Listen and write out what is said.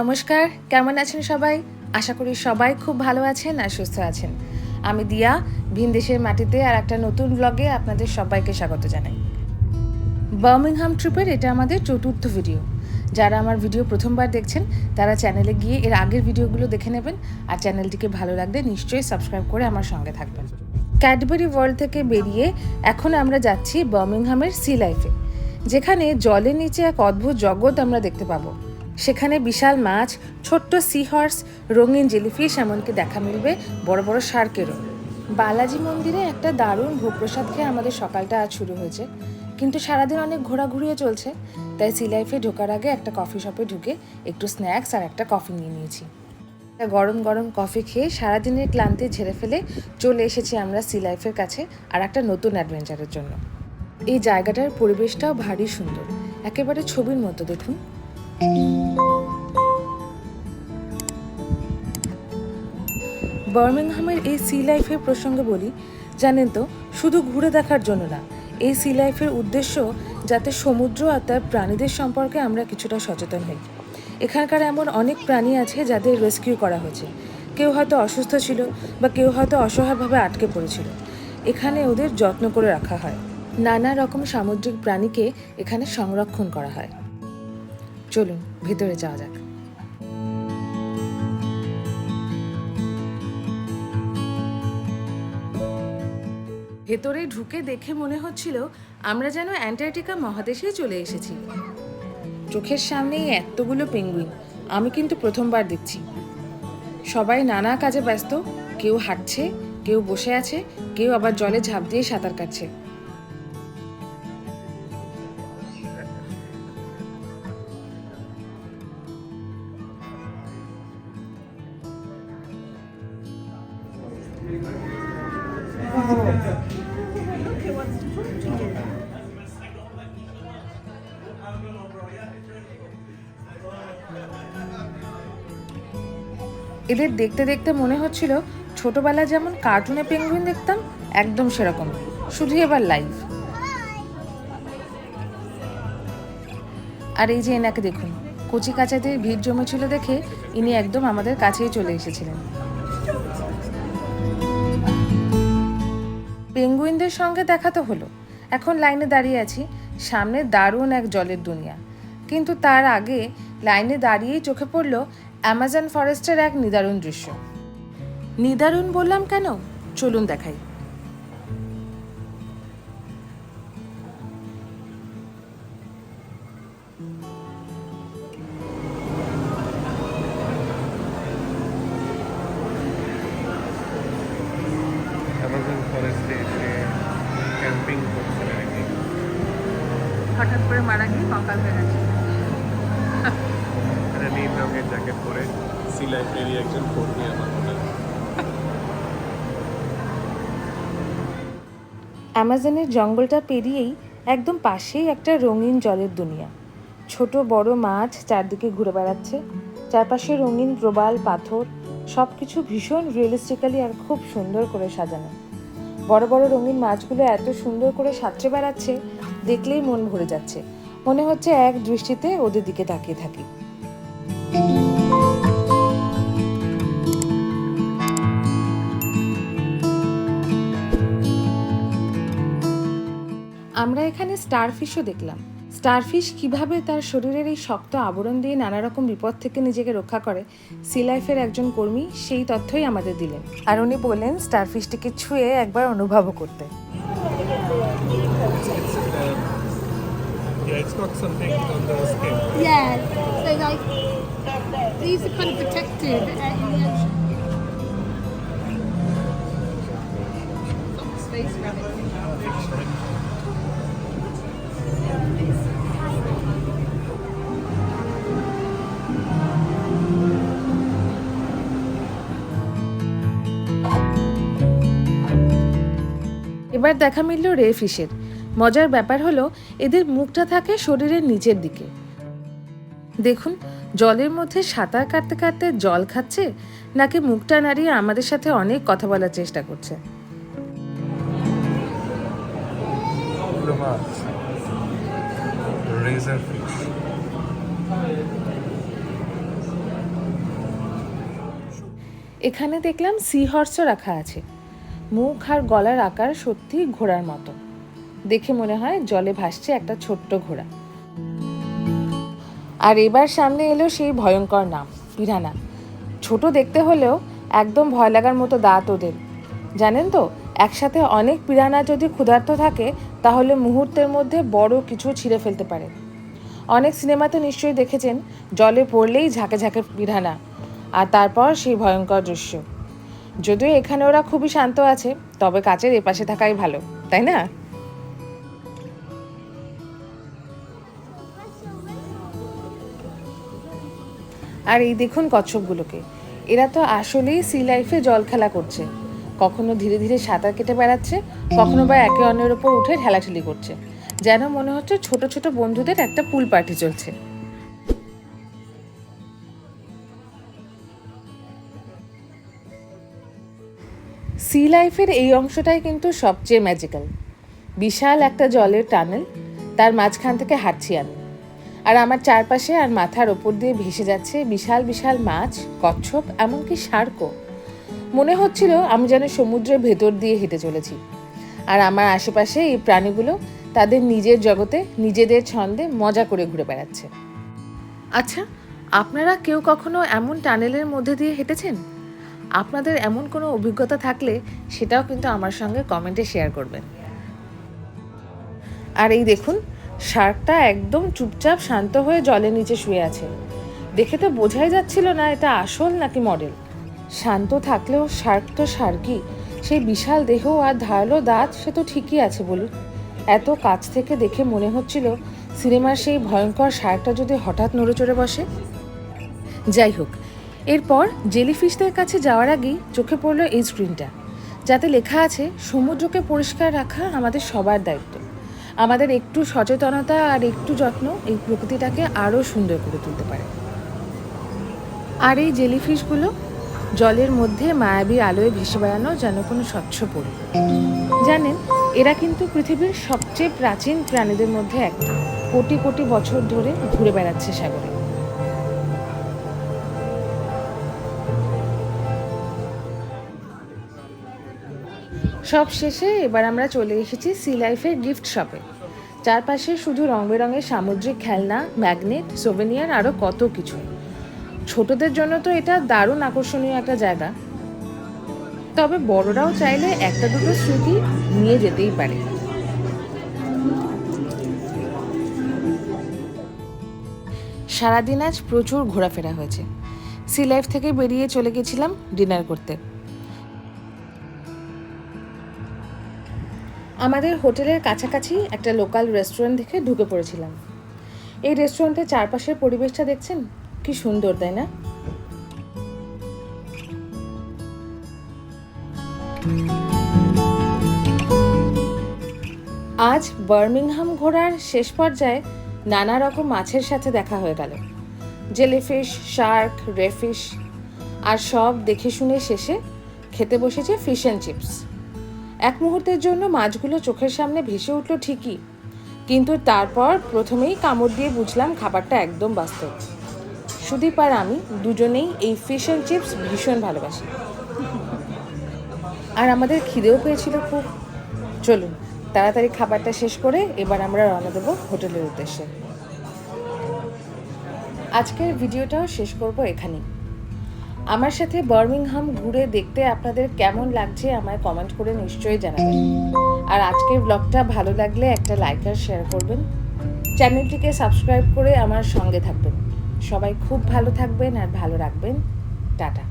নমস্কার, কেমন আছেন সবাই? আশা করি সবাই খুব ভালো আছেন আর সুস্থ আছেন। আমি দিয়া, ভিনদেশের মাটিতে আর একটা নতুন ব্লগে আপনাদের সবাইকে স্বাগত জানাই। বার্মিংহাম ট্রিপের এটা আমাদের চতুর্থ ভিডিও যারা আমার ভিডিও প্রথমবার দেখছেন, তারা চ্যানেলে গিয়ে এর আগের ভিডিওগুলো দেখে নেবেন আর চ্যানেলটিকে ভালো লাগলে নিশ্চয়ই সাবস্ক্রাইব করে আমার সঙ্গে থাকবেন। ক্যাডবেরি ওয়ার্ল্ড থেকে বেরিয়ে এখন আমরা যাচ্ছি বার্মিংহামের সি লাইফে যেখানে জলের নিচে এক অদ্ভুত জগৎ আমরা দেখতে পাবো। সেখানে বিশাল মাছ, ছোট্ট সি হর্স রঙিন জেলিফিশ এমনকি দেখা মিলবে বড় বড় শার্কেরও বালাজি মন্দিরে একটা দারুণ ভোগপ্রসাদ খেয়ে আমাদের সকালটা আজ শুরু হয়েছে। কিন্তু সারাদিন অনেক ঘোরাঘুরিও চলছে, তাই সি লাইফে ঢোকার আগে একটা কফি শপে ঢুকে একটু স্ন্যাক্স আর একটা কফি নিয়ে নিয়েছি। গরম গরম কফি খেয়ে সারাদিনের ক্লান্তি ঝেড়ে ফেলে চলে এসেছি আমরা সি লাইফের কাছে আর একটা নতুন অ্যাডভেঞ্চারের জন্য। এই জায়গাটার পরিবেশটাও ভারী সুন্দর, একেবারে ছবির মতো, দেখুন। বার্মিংহামের এই সি লাইফের প্রসঙ্গে বলি, জানেন তো, শুধু ঘুরে দেখার জন্য না। এই সি লাইফের উদ্দেশ্য যাতে সমুদ্র আর তার প্রাণীদের সম্পর্কে আমরা কিছুটা সচেতন হই। এখানকার এমন অনেক প্রাণী আছে যাদের রেস্কিউ করা হয়েছে। কেউ হয়তো অসুস্থ ছিল বা কেউ হয়তো অসহায়ভাবে আটকে পড়েছিল। এখানে ওদের যত্ন করে রাখা হয়। নানা রকম সামুদ্রিক প্রাণীকে এখানে সংরক্ষণ করা হয়। চলুন, ভেতরে যাওয়া যাক। ভেতরে ঢুকে দেখে মনে হচ্ছিল আমরা যেন অ্যান্টার্কটিকা মহাদেশেই চলে এসেছি। চোখের সামনেই এতগুলো পেঙ্গুইন, আমি কিন্তু প্রথমবার দেখছি। সবাই নানা কাজে ব্যস্ত, কেউ হাঁটছে, কেউ বসে আছে, কেউ আবার জলে ঝাঁপ দিয়ে সাঁতার কাটছে। এদের দেখতে দেখতে মনে হচ্ছিল ছোটবেলায় যেমন কার্টুনে পেঙ্গুইন দেখতাম, একদম সেরকম। শুধু এবার লাইভ আর এই যে এনাকে দেখুন, কচি কাচাদের ভিড় জমেছিল দেখে ইনি একদম আমাদের কাছেই চলে এসেছিলেন। পেঙ্গুইনদের সঙ্গে দেখা তো হলো। এখন লাইনে দাঁড়িয়ে আছি, সামনে দারুণ এক জলের দুনিয়া। কিন্তু তার আগে লাইনে দাঁড়িয়েই চোখে পড়ল অ্যামাজন ফরেস্টের এক নিদারুণ দৃশ্য। নিদারুণ বললাম কেন? চলুন দেখাই। হঠাৎ করে মারা গিয়ে কঙ্কাল হয়ে গেছে। রঙের জ্যাকেট পরে সি লাইফেরই একজন কর্মী আমার মনে অ্যামাজনের জঙ্গলটা পেরিয়েই একদম পাশেই একটা রঙিন জলের দুনিয়া। ছোট, বড় মাছ চারদিকে ঘুরে বেড়াচ্ছে। চারপাশে রঙিন প্রবাল, পাথর সব কিছু ভীষণ রিয়েলিস্টিক্যালি আর খুব সুন্দর করে সাজানো। বড় বড় রঙিন মাছগুলো এত সুন্দর করে সাঁতরে বেড়াচ্ছে, দেখলেই মন ভরে যাচ্ছে। মনে হচ্ছে এক দৃষ্টিতে ওদের দিকে তাকিয়ে থাকি। আমরা এখানে স্টারফিশও দেখলাম। স্টারফিশ কীভাবে তার শরীরের এই শক্ত আবরণ দিয়ে নানা রকম বিপদ থেকে নিজেকে রক্ষা করে সি লাইফের একজন কর্মী সেই তথ্যই আমাদের দিলেন। আর উনি বললেন, স্টারফিশটিকে ছুঁয়ে একবার অনুভবও করতে। Yeah, it's got something on the skin. Yeah, so like these are kind of protected uh, in the ocean. Got space rabbit. এবার দেখা মিলল রে ফিশের মজার ব্যাপার হলো এদের মুখটা থাকে শরীরের নিচের দিকে। দেখুন জলের মধ্যে সাঁতার কাটতে কাটতে জল খাচ্ছে নাকি মুখটা নাড়িয়ে আমাদের সাথে অনেক কথা বলার চেষ্টা করছে. এখানে দেখলাম সি হর্সও রাখা আছে। মুখ আর গলার আকার সত্যি ঘোড়ার মতো। দেখে মনে হয় জলে ভাসছে একটা ছোট্ট ঘোড়া। আর এবার সামনে এলো সেই ভয়ঙ্কর নাম, পিরানা। ছোট দেখতে হলেও একদম ভয় লাগার মতো দাঁত ওদের। জানেন তো, একসাথে অনেক পিরানা যদি ক্ষুধার্ত থাকে, তাহলে মুহূর্তের মধ্যে বড় কিছু ছিঁড়ে ফেলতে পারে। অনেক সিনেমাতে নিশ্চয়ই দেখেছেন, জলে পড়লেই ঝাঁকে ঝাঁকে পিরানা, আর তারপর সেই ভয়ঙ্কর দৃশ্য। যদিও এখানে ওরা খুবই শান্ত আছে, তবে কাচের এপাশে থাকাই ভালো, তাই না? আর এই দেখুন কচ্ছপগুলোকে। এরা তো আসলেই সি লাইফে জল খেলা করছে। কখনো ধীরে ধীরে সাঁতার কেটে বেড়াচ্ছে, কখনো বা একে অন্যের ওপর উঠে ঠেলাঠেলি করছে। যেন মনে হচ্ছে ছোট ছোট বন্ধুদের একটা পুল পার্টি চলছে। সি লাইফের এই অংশটাই কিন্তু সবচেয়ে ম্যাজিক্যাল বিশাল একটা জলের টানেল তার মাঝখান থেকে হাঁটছি আমি। আর আমার চারপাশে আর মাথার ওপর দিয়ে ভেসে যাচ্ছে বিশাল বিশাল মাছ, কচ্ছপ, এমনকি শার্কও মনে হচ্ছিল আমি যেন সমুদ্রের ভেতর দিয়ে হেঁটে চলেছি। আর আমার আশেপাশে এই প্রাণীগুলো তাদের নিজের জগতে, নিজেদের ছন্দে মজা করে ঘুরে বেড়াচ্ছে। আচ্ছা আপনারা কেউ কখনো এমন টানেলের মধ্যে দিয়ে হেঁটেছেন? আপনাদের এমন কোনো অভিজ্ঞতা থাকলে সেটাও কিন্তু আমার সঙ্গে কমেন্টে শেয়ার করবেন। আর এই দেখুন শার্কটা একদম চুপচাপ শান্ত হয়ে জলের নিচে শুয়ে আছে। দেখে তো বোঝাই যাচ্ছিল না এটা আসল নাকি মডেল। শান্ত থাকলেও শার্ক তো শার্কই। সেই বিশাল দেহ আর ধারালো দাঁত, সে তো ঠিকই আছে বলুন। এত কাছ থেকে দেখে মনে হচ্ছিল সিনেমার সেই ভয়ঙ্কর শার্কটা যদি হঠাৎ নড়ে চড়ে বসে। যাই হোক, এরপর জেলিফিশদের কাছে যাওয়ার আগেই চোখে পড়ল এই স্ক্রিনটা। যাতে লেখা আছে, সমুদ্রকে পরিষ্কার রাখা আমাদের সবার দায়িত্ব। আমাদের একটু সচেতনতা আর একটু যত্ন এই প্রকৃতিটাকে আরও সুন্দর করে তুলতে পারে। আর এই জেলিফিশগুলো জলের মধ্যে মায়াবী আলোয় ভেসে বেড়ানো যেন কোনো স্বচ্ছ পরি। জানেন, এরা কিন্তু পৃথিবীর সবচেয়ে প্রাচীন প্রাণীদের মধ্যে একটা। কোটি কোটি বছর ধরে ঘুরে বেড়াচ্ছে সাগরে। সব শেষে এবার আমরা চলে এসেছি সি লাইফের গিফট শপে চারপাশে শুধু রং বেরঙের সামুদ্রিক খেলনা ম্যাগনেট সোভেনিয়ার আরও কত কিছু। ছোটদের জন্য তো এটা দারুণ আকর্ষণীয় একটা জায়গা। তবে বড়রাও চাইলে একটা দুটো স্মৃতি নিয়ে যেতেই পারে। সারাদিন আজ প্রচুর ঘোরাফেরা হয়েছে। সি লাইফ থেকে বেরিয়ে চলে গেছিলাম ডিনার করতে। আমাদের হোটেলের কাছাকাছি একটা লোকাল রেস্টুরেন্ট দেখে ঢুকে পড়েছিলাম। এই রেস্টুরেন্টের চারপাশের পরিবেশটা দেখছেন? কি সুন্দর, তাই না? আজ বার্মিংহাম ঘোরার শেষ পর্যায়ে নানা রকম মাছের সাথে দেখা হয়ে গেল। জেলিফিশ, শার্ক, রেফিশ, আর সব দেখে শুনে শেষে খেতে বসেছে ফিশ অ্যান্ড চিপস। এক মুহূর্তের জন্য মাছগুলো চোখের সামনে ভেসে উঠল ঠিকই। কিন্তু তারপর প্রথমেই কামড় দিয়ে বুঝলাম খাবারটা একদম বাস্তব। সুদীপ আর আমি দুজনেই এই ফিশ অ্যান্ড চিপস ভীষণ ভালোবাসি। আর আমাদের খিদেও পেয়েছিল খুব। চলুন, তাড়াতাড়ি খাবারটা শেষ করে এবার আমরা রওনা দেবো হোটেলের উদ্দেশ্যে। আজকের ভিডিওটাও শেষ করব এখানেই। আমার সাথে বার্মিংহাম ঘুরে দেখতে আপনাদের কেমন লাগছে আমায় কমেন্ট করে নিশ্চয়ই জানাবেন। আর আজকের ব্লগটা ভালো লাগলে একটা লাইক আর শেয়ার করবেন। চ্যানেলটিকে সাবস্ক্রাইব করে আমার সঙ্গে থাকবেন। সবাই খুব ভালো থাকবেন আর ভালো রাখবেন। টাটা।